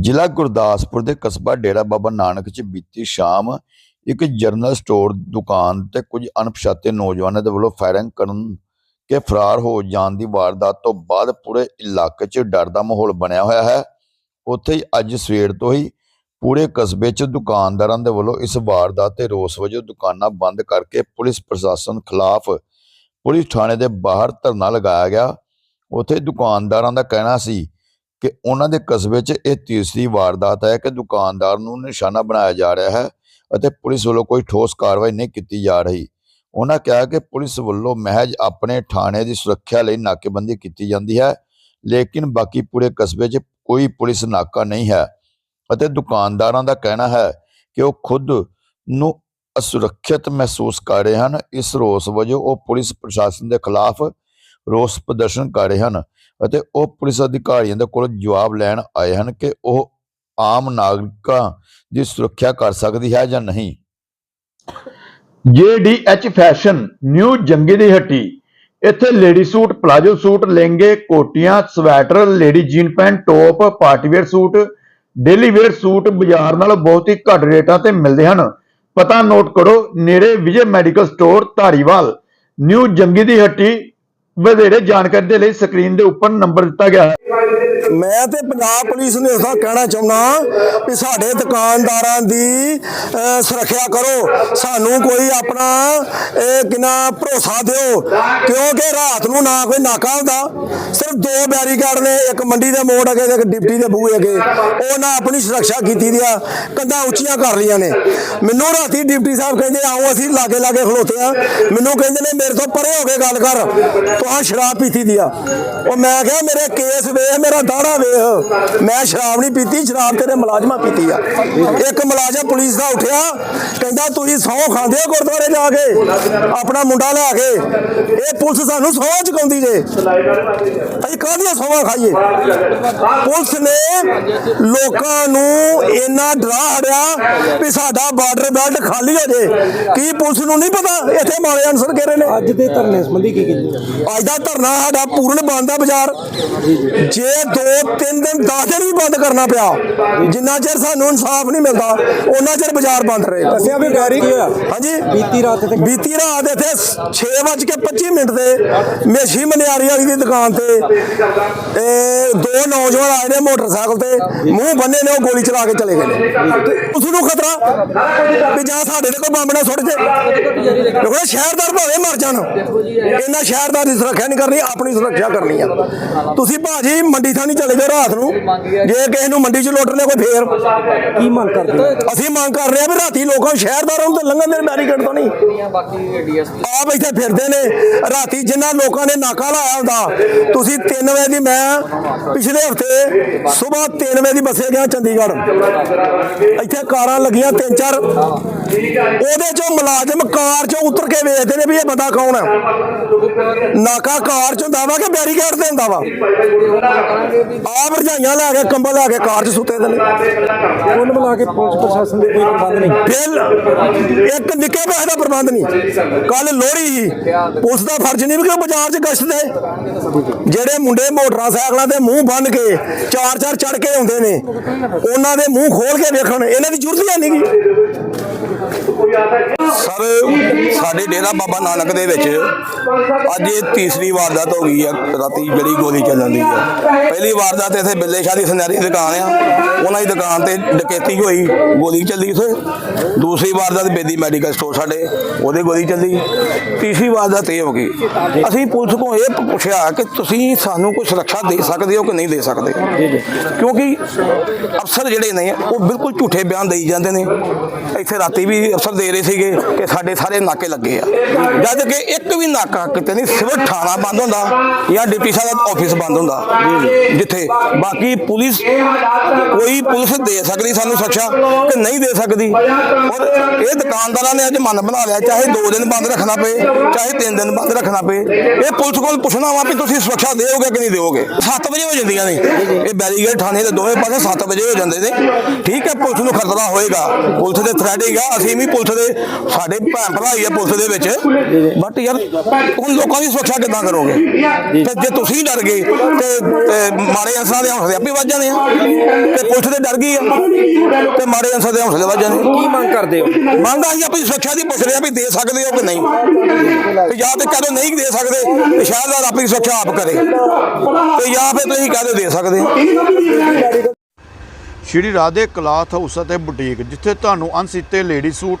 ਜ਼ਿਲ੍ਹਾ ਗੁਰਦਾਸਪੁਰ ਦੇ ਕਸਬਾ ਡੇਰਾ ਬਾਬਾ ਨਾਨਕ 'ਚ ਬੀਤੀ ਸ਼ਾਮ ਇੱਕ ਜਰਨਲ ਸਟੋਰ ਦੁਕਾਨ ਤੇ ਕੁਝ ਅਣਪਛਾਤੇ ਨੌਜਵਾਨਾਂ ਦੇ ਵੱਲੋਂ ਫਾਇਰਿੰਗ ਕਰਨ ਕੇ ਫਰਾਰ ਹੋ ਜਾਣ ਦੀ ਵਾਰਦਾਤ ਤੋਂ ਬਾਅਦ ਪੂਰੇ ਇਲਾਕੇ 'ਚ ਡਰ ਦਾ ਮਾਹੌਲ ਬਣਿਆ ਹੋਇਆ ਹੈ। ਉੱਥੇ ਹੀ ਅੱਜ ਸਵੇਰ ਤੋਂ ਹੀ ਪੂਰੇ ਕਸਬੇ 'ਚ ਦੁਕਾਨਦਾਰਾਂ ਦੇ ਵੱਲੋਂ ਇਸ ਵਾਰਦਾਤ ਤੇ ਰੋਸ ਵਜੋਂ ਦੁਕਾਨਾਂ ਬੰਦ ਕਰਕੇ ਪੁਲਿਸ ਪ੍ਰਸ਼ਾਸਨ ਖਿਲਾਫ ਪੁਲਿਸ ਥਾਣੇ ਦੇ ਬਾਹਰ ਧਰਨਾ ਲਗਾਇਆ ਗਿਆ। ਉੱਥੇ ਦੁਕਾਨਦਾਰਾਂ ਦਾ ਕਹਿਣਾ ਸੀ ਕਿ ਉਹਨਾਂ ਦੇ ਕਸਬੇ 'ਚ ਇਹ ਤੀਸਰੀ ਵਾਰਦਾਤ ਹੈ ਕਿ ਦੁਕਾਨਦਾਰ ਨੂੰ ਨਿਸ਼ਾਨਾ ਬਣਾਇਆ ਜਾ ਰਿਹਾ ਹੈ ਅਤੇ ਪੁਲਿਸ ਵੱਲੋਂ ਕੋਈ ਠੋਸ ਕਾਰਵਾਈ ਨਹੀਂ ਕੀਤੀ ਜਾ ਰਹੀ। ਉਹਨਾਂ ਕਿਹਾ ਕਿ ਪੁਲਿਸ ਵੱਲੋਂ ਮਹਿਜ ਆਪਣੇ ਥਾਣੇ ਦੀ ਸੁਰੱਖਿਆ ਲਈ ਨਾਕੇਬੰਦੀ ਕੀਤੀ ਜਾਂਦੀ ਹੈ, ਲੇਕਿਨ ਬਾਕੀ ਪੂਰੇ ਕਸਬੇ 'ਚ ਕੋਈ ਪੁਲਿਸ ਨਾਕਾ ਨਹੀਂ ਹੈ ਅਤੇ ਦੁਕਾਨਦਾਰਾਂ ਦਾ ਕਹਿਣਾ ਹੈ ਕਿ ਉਹ ਖੁਦ ਨੂੰ ਅਸੁਰੱਖਿਅਤ ਮਹਿਸੂਸ ਕਰ ਰਹੇ ਹਨ। ਇਸ ਰੋਸ ਵਜੋਂ ਉਹ ਪੁਲਿਸ ਪ੍ਰਸ਼ਾਸਨ ਦੇ ਖਿਲਾਫ ਰੋਸ ਪ੍ਰਦਰਸ਼ਨ ਕਰ ਰਹੇ ਹਨ ਅਤੇ ਉਹ ਪੁਲਿਸ ਅਧਿਕਾਰੀਆਂ ਦੇ ਕੋਲ ਜਵਾਬ ਲੈਣ ਆਏ ਹਨ ਕਿ ਉਹ ਆਮ ਨਾਗਰਿਕਾਂ ਦੀ ਸੁਰੱਖਿਆ ਕਰ ਸਕਦੀ ਹੈ ਜਾਂ ਨਹੀਂ। JDH ਫੈਸ਼ਨ ਨਿਊ ਜੰਗੇ ਦੀ ਹੱਟੀ, ਇੱਥੇ ਲੇਡੀ ਸੂਟ, ਪਲਾਜੋ ਸੂਟ, ਲਹਿੰਗੇ, ਕੋਟੀਆਂ, sweater, lady jean pant, top party wear suit, daily wear suit ਬਾਜ਼ਾਰ ਨਾਲ ਬਹੁਤ ਹੀ ਘੱਟ ਰੇਟਾਂ ਤੇ ਮਿਲਦੇ ਹਨ। ਪਤਾ ਨੋਟ ਕਰੋ, ਨੇੜੇ Vijay medical store, Dhariwal, new ਜੰਗੀ ਦੀ ਹੱਟੀ ਵਧੇਰੇ ਜਾਣਕਾਰੀ ਦੇ ਲਈ ਸਕਰੀਨ ਦੇ ਉੱਪਰ ਨੰਬਰ ਦਿੱਤਾ ਗਿਆ ਹੈ। ਮੈਂ ਤੇ ਪੰਜਾਬ ਪੁਲਿਸ ਨੂੰ ਇਸਦਾ ਕਹਿਣਾ ਚਾਹੁੰਦਾ ਕਿ ਸਾਡੇ ਦੁਕਾਨਦਾਰਾਂ ਦੀ ਸੁਰੱਖਿਆ ਕਰੋ। ਸਾਨੂੰ ਕੋਈ ਆਪਣਾ, ਇਹ ਕਿੰਨਾ ਭਰੋਸਾ ਦਿਓ, ਕਿਉਂਕਿ ਰਾਤ ਨੂੰ ਨਾ ਕੋਈ ਨਾਕਾ ਹੁੰਦਾ। ਸਿਰਫ ਦੋ ਬੈਰੀਕੇਡ ਨੇ, ਇੱਕ ਮੰਡੀ ਦੇ ਮੋੜ ਅਗੇ ਤੇ ਇੱਕ ਡਿਪਟੀ ਦੇ ਬੂਹੇ ਅਗੇ। ਉਹਨਾਂ ਆਪਣੀ ਸੁਰੱਖਿਆ ਕੀਤੀ ਦੀ ਆ, ਕੰਧਾਂ ਉੱਚੀਆਂ ਕਰ ਲਈਆਂ ਨੇ। ਮੈਨੂੰ ਰਾਤੀ ਡਿਪਟੀ ਸਾਹਿਬ ਕਹਿੰਦੇ, ਆਓ ਅਸੀਂ ਲਾਗੇ ਲਾਗੇ ਖਲੋਤੇ ਆ। ਮੈਨੂੰ ਕਹਿੰਦੇ ਨੇ, ਮੇਰੇ ਤੋਂ ਪਰੇ ਹੋ ਕੇ ਗੱਲ ਕਰ। ਤੁਹਾਂ ਸ਼ਰਾਬ ਪੀਤੀ ਦੀ ਆ। ਉਹ ਮੈਂ ਕਿਹਾ, ਮੇਰੇ ਕੇਸ ਵੇਖ, ਮੇਰਾ ਦਾੜਾ ਵੇਖ। ਮੈਂ ਸ਼ਰਾਬ ਨਹੀਂ ਪੀਤੀ ਸ਼ਰਾਬ ਤੇਰੇ ਮੁਲਾਜ਼ਮਾਂ ਪੀਤੀ ਆ। ਇੱਕ ਮੁਲਾਜ਼ਮ ਪੁਲਿਸ ਦਾ ਉੱਠਿਆ ਕਹਿੰਦਾ ਤੁਸੀਂ ਸਹੁੰ ਖਾਂਦੇ ਹੋ ਗੁਰਦੁਆਰੇ ਜਾ ਕੇ? ਆਪਣਾ ਮੁੰਡਾ ਲੈ ਕੇ। ਇਹ ਪੁਲਿਸ ਸਾਨੂੰ ਸਹੁੰ ਚੁਕਾਉਂਦੀ ਜੇ। ਅਸੀਂ ਕਾਹਦੀਆਂ ਸਹੁੰ ਖਾਈਏ? ਪੁਲਿਸ ਨੇ ਲੋਕਾਂ ਨੂੰ ਇੰਨਾ ਡਰਾ ਹੜਿਆ ਵੀ ਸਾਡਾ ਬਾਰਡਰ ਬੈਲਟ ਖਾਲੀ ਹੋ ਜੇ। ਕੀ ਪੁਲਿਸ ਨੂੰ ਨਹੀਂ ਪਤਾ? ਇੱਥੇ ਮਾਰੇ ਅਨਸਰ ਘੇਰੇ ਨੇ। ਅੱਜ ਦੇ ਧਰਨੇ ਸੰਬੰਧੀ ਕੀ ਕਹਿੰਦੇ ਅੱਜ ਦਾ ਧਰਨਾ ਸਾਡਾ ਪੂਰਨ ਬੰਦ ਆ ਬਾਜ਼ਾਰ। ਜੇ ਦੋ ਤਿੰਨ ਦਿਨ 10 ਦਿਨ ਵੀ ਬੰਦ ਕਰਨਾ ਪਿਆ। ਜਿੰਨਾ ਚਿਰ ਸਾਨੂੰ ਇਨਸਾਫ ਨਹੀਂ ਮਿਲਦਾ ਉਹਨਾਂ ਚਿਰ ਬਾਜ਼ਾਰ ਬੰਦ ਰਹੇਗਾ ਦੱਸਿਆ ਵੀ ਗਾਰੀ ਕੀ ਹੋਇਆ? ਹਾਂਜੀ? ਬੀਤੀ ਰਾਤ ਤੇ ਬੀਤੀ ਰਾਤ ਇੱਥੇ 6:25 ਮਿੰਟ ਤੇ ਮੇਸ਼ੀ ਮਨਿਆਰੀ ਵਾਲੀ ਦੀ ਦੁਕਾਨ ਤੇ ਇਹ ਦੋ ਨੌਜਵਾਨ ਆਏ ਨੇ ਮੋਟਰਸਾਈਕਲ ਤੇ। ਮੂੰਹ ਬੰਨੇ ਨੇ ਉਹ ਗੋਲੀ ਚਲਾ ਕੇ ਚਲੇ ਗਏ ਨੇ। ਉਸ ਨੂੰ ਖਤਰਾ ਵੀ ਜਾਂ ਸਾਡੇ ਤੇ ਕੋਈ ਬੰਬ ਨਾ ਸੁੱਟ ਜੇ। ਦੇਖੋ ਸ਼ਹਿਰਦਾਰ ਭਾਵੇਂ ਮਰ ਜਾਣ। ਇਹਨਾਂ ਸ਼ਹਿਰਦਾਰ ਦੀ ਸੁਰੱਖਿਆ ਨਹੀਂ ਕਰਨੀ ਆਪਣੀ ਸੁਰੱਖਿਆ ਕਰਨੀ ਆ। ਤੁਸੀਂ ਭਾਜੀ ਮੰਡੀ ਥਾਣੀ ਚਲੇ ਜਾਓ ਰਾਤ ਨੂੰ। ਜੇ ਕਿਸੇ ਨੂੰ ਮੰਡੀ 'ਚ ਲੁੱਟ ਲਿਆ ਕੋਈ ਫੇਰ। ਕੀ ਮੰਗ ਕਰਦੇ ਹੋ? ਅਸੀਂ ਮੰਗ ਕਰ ਰਹੇ ਆ ਵੀ ਰਾਤੀ ਲੋਕਾਂ ਨੂੰ ਸ਼ਹਿਰਦਾਰਾਂ ਨੂੰ ਤੇ ਲੰਘਣ ਦੇ ਬੈਰੀਕੇਡ ਤੋਂ ਨਹੀਂ। ਆਪ ਇੱਥੇ ਫਿਰਦੇ ਨੇ। ਰਾਤੀ ਜਿੰਨਾ ਲੋਕਾਂ ਨੇ ਨਾਕਾ ਲਾਇਆ ਹੁੰਦਾ, ਤੁਸੀਂ 3 ਵਜੇ ਦੀ ਮੈਂ ਪਿਛਲੇ ਹਫ਼ਤੇ ਸਵੇਰ 3 ਵਜੇ ਦੀ ਬੱਸੇ ਗਿਆ ਚੰਡੀਗੜ੍ਹ। ਇੱਥੇ ਕਾਰਾਂ ਲੱਗੀਆਂ ਤਿੰਨ ਚਾਰ। ਉਹਦੇ ਚੋਂ ਮੁਲਾਜ਼ਮ ਕਾਰ ਚੋਂ ਉਤਰ ਕੇ ਵੇਖਦੇ ਨੇ ਵੀ ਇਹ ਬੰਦਾ ਕੌਣ ਹੈ। ਨਾਕਾ ਕਾਰ ਚ ਹੁੰਦਾ ਵਾ ਕਿ ਬੈਰੀਕੇਡ ਤੇ ਹੁੰਦਾ ਵਾ? ਆਪ ਰਜਾਈਆਂ ਲੈ ਕੇ ਕੰਬਲ ਲੈ ਕੇ ਕਾਰ ਚ ਸੁੱਤੇ ਦੇ ਨੇ। ਕੁੱਲ ਮਿਲਾ ਕੇ ਪੁਲਿਸ ਪ੍ਰਸ਼ਾਸਨ ਦੇ ਕੋਈ ਪ੍ਰਬੰਧ ਨਹੀਂ। ਬਿੱਲ ਇੱਕ ਨਿੱਕੇ ਪੈਸੇ ਦਾ ਪ੍ਰਬੰਧ ਨਹੀਂ। ਕੱਲ ਲੋਹੜੀ ਸੀ। ਪੁਲਿਸ ਦਾ ਫਰਜ਼ ਨਹੀਂ ਵੀ ਕਿ ਉਹ ਬਾਜ਼ਾਰ 'ਚ ਗਸ਼ਤ ਦੇ ਜਿਹੜੇ ਮੁੰਡੇ ਮੋਟਰਾਂ ਤੇ ਮੂੰਹ ਬੰਨ ਕੇ ਚਾਰ ਚਾਰ ਚੜ ਕੇ ਆਉਂਦੇ ਨੇ ਉਹਨਾਂ ਦੇ ਮੂੰਹ ਖੋਲ ਕੇ ਵੇਖਣ ਇਹਨਾਂ ਦੀ ਜ਼ਰੂਰਤ ਹੀ ਨਹੀਂ ਸਰ ਸਾਡੇ ਡੇਰਾ ਬਾਬਾ ਨਾਨਕ ਦੇ ਵਿੱਚ ਅੱਜ ਇਹ ਤੀਸਰੀ ਵਾਰਦਾਤ ਹੋ ਗਈ ਹੈ, ਰਾਤੀ ਜਿਹੜੀ ਗੋਲੀ ਚੱਲਣ ਦੀ ਹੈ। ਪਹਿਲੀ ਵਾਰਦਾਤ ਇੱਥੇ ਬਿੱਲੇ ਸ਼ਾਹ ਦੀ ਸੁਨਹਿਰੀ ਦੁਕਾਨ ਆ। ਉਹਨਾਂ ਦੀ ਦੁਕਾਨ ਤੇ ਡਕੈਤੀ ਹੋਈ, ਗੋਲੀ ਚੱਲੀ ਉੱਥੇ। ਦੂਸਰੀ ਵਾਰਦਾਤ ਬੇਦੀ ਮੈਡੀਕਲ ਸਟੋਰ ਸਾਡੇ, ਉਹਦੇ ਗੋਲੀ ਚੱਲੀ। ਤੀਸਰੀ ਵਾਰਦਾਤ ਇਹ ਹੋ ਗਈ। ਅਸੀਂ ਪੁਲਿਸ ਕੋਲ ਇਹ ਪੁੱਛਿਆ ਕਿ ਤੁਸੀਂ ਸਾਨੂੰ ਕੋਈ ਸੁਰੱਖਿਆ ਦੇ ਸਕਦੇ ਹੋ ਕਿ ਨਹੀਂ ਦੇ ਸਕਦੇ? ਕਿਉਂਕਿ ਅਫਸਰ ਜਿਹੜੇ ਨੇ, ਉਹ ਬਿਲਕੁਲ ਝੂਠੇ ਬਿਆਨ ਦੇਈ ਜਾਂਦੇ ਨੇ। ਇੱਥੇ ਰਾਤੀ ਵੀ ਅਫਸਰ ਦੇ ਰਹੇ ਸੀਗੇ ਕਿ ਸਾਡੇ ਸਾਰੇ ਨਾਕੇ ਲੱਗੇ ਆ। ਜਦ ਕਿ ਇੱਕ ਵੀ ਨਾਕਾ ਕਿਤੇ ਨਹੀਂ, ਸਿਰਫ ਥਾਣਾ ਬੰਦ ਹੁੰਦਾ ਜਾਂ ਡਿਪਟੀ ਸਾਹਿਬ ਦਾ ਆਫਿਸ ਬੰਦ ਹੁੰਦਾ। ਜਿੱਥੇ ਬਾਕੀ ਪੁਲਿਸ, ਕੋਈ ਪੁਲਿਸ ਦੇ ਸਕਦੀ ਸਾਨੂੰ ਸੁਰੱਖਿਆ ਕਿ ਨਹੀਂ ਦੇ ਸਕਦੀ। ਔਰ ਇਹ ਦੁਕਾਨਦਾਰਾਂ ਨੇ ਅੱਜ ਮਨ ਬਣਾ ਲਿਆ, ਚਾਹੇ 2 ਦਿਨ ਬੰਦ ਰੱਖਣਾ ਪਏ, ਚਾਹੇ 3 ਦਿਨ ਬੰਦ ਰੱਖਣਾ ਪਏ। ਇਹ ਪੁਲਿਸ ਕੋਲ ਪੁੱਛਣਾ ਵਾ ਵੀ ਤੁਸੀਂ ਸੁਰੱਖਿਆ ਦੇਓਗੇ ਕਿ ਨਹੀਂ ਦੇਓਗੇ। 7 ਵਜੇ ਹੋ ਜਾਂਦੀਆਂ ਨੇ। ਇਹ ਬੈਰੀਗੇਡ ਥਾਣੇ ਦੇ ਦੋਵੇਂ ਪਾਸੇ 7 ਵਜੇ ਹੋ ਜਾਂਦੇ ਨੇ। ਠੀਕ ਹੈ, ਪੁਲਿਸ ਨੂੰ ਖਤਰਾ ਹੋਏਗਾ। ਪੁਲਿਸ ਦੇ ਥ੍ਰੈਟਿੰਗ ਆ। ਅਸੀਂ ਵੀ ਪੁਲਿਸ ਦੇ ਸਾਡੇ ਭੈਣ ਭਰਾ ਹੀ ਆ ਪੁਲਿਸ ਦੇ ਵਿੱਚ। ਬਟ ਯਾਰ ਹੁਣ ਲੋਕਾਂ ਦੀ ਸੁਰੱਖਿਆ ਕਿੱਦਾਂ ਕਰੋਗੇ? ਤੇ ਜੇ ਤੁਸੀਂ ਡਰ ਗਏ ਤੇ ਤੇ ਮਾੜੇ ਅਨਸਰਾਂ ਦੇ ਹੌਸਲੇ ਆਪੇ ਵੱਜ ਜਾਣੇ ਆ। ਤੇ ਪੁਲਿਸ ਤੇ ਡਰ ਗਈ ਆ। ਤੇ ਮਾੜੇ ਅਨਸਰ ਦੇ ਹੌਸਲੇ ਵੱਜ ਜਾਣੇ। ਕੀ ਮੰਗ ਕਰਦੇ ਹੋ? ਮੰਗ ਅਸੀਂ ਆਪਣੀ ਸੁਰੱਖਿਆ ਦੀ ਪੁੱਛ ਰਹੇ ਵੀ ਦੇ ਸਕਦੇ ਹੋ ਕਿ ਨਹੀਂ। ਤੇ ਜਾਂ ਤੇ ਕਹਦੇ ਨਹੀਂ ਦੇ ਸਕਦੇ ਤੇ ਸ਼ਾਇਦ ਆਪਣੀ ਸੁਰੱਖਿਆ ਆਪ ਕਰੇ। ਤੇ ਜਾਂ ਫਿਰ ਤੁਸੀਂ ਕਹਦੇ ਦੇ ਸਕਦੇ। ਹੋ ਸ਼੍ਰੀ ਰਾਧੇ ਕਲਾਥ ਹਾਊਸ ਅਤੇ ਬੁਟੀਕ ਜਿੱਥੇ ਤੁਹਾਨੂੰ ਅਣਸੀਤੇ ਲੇਡੀ ਸੂਟ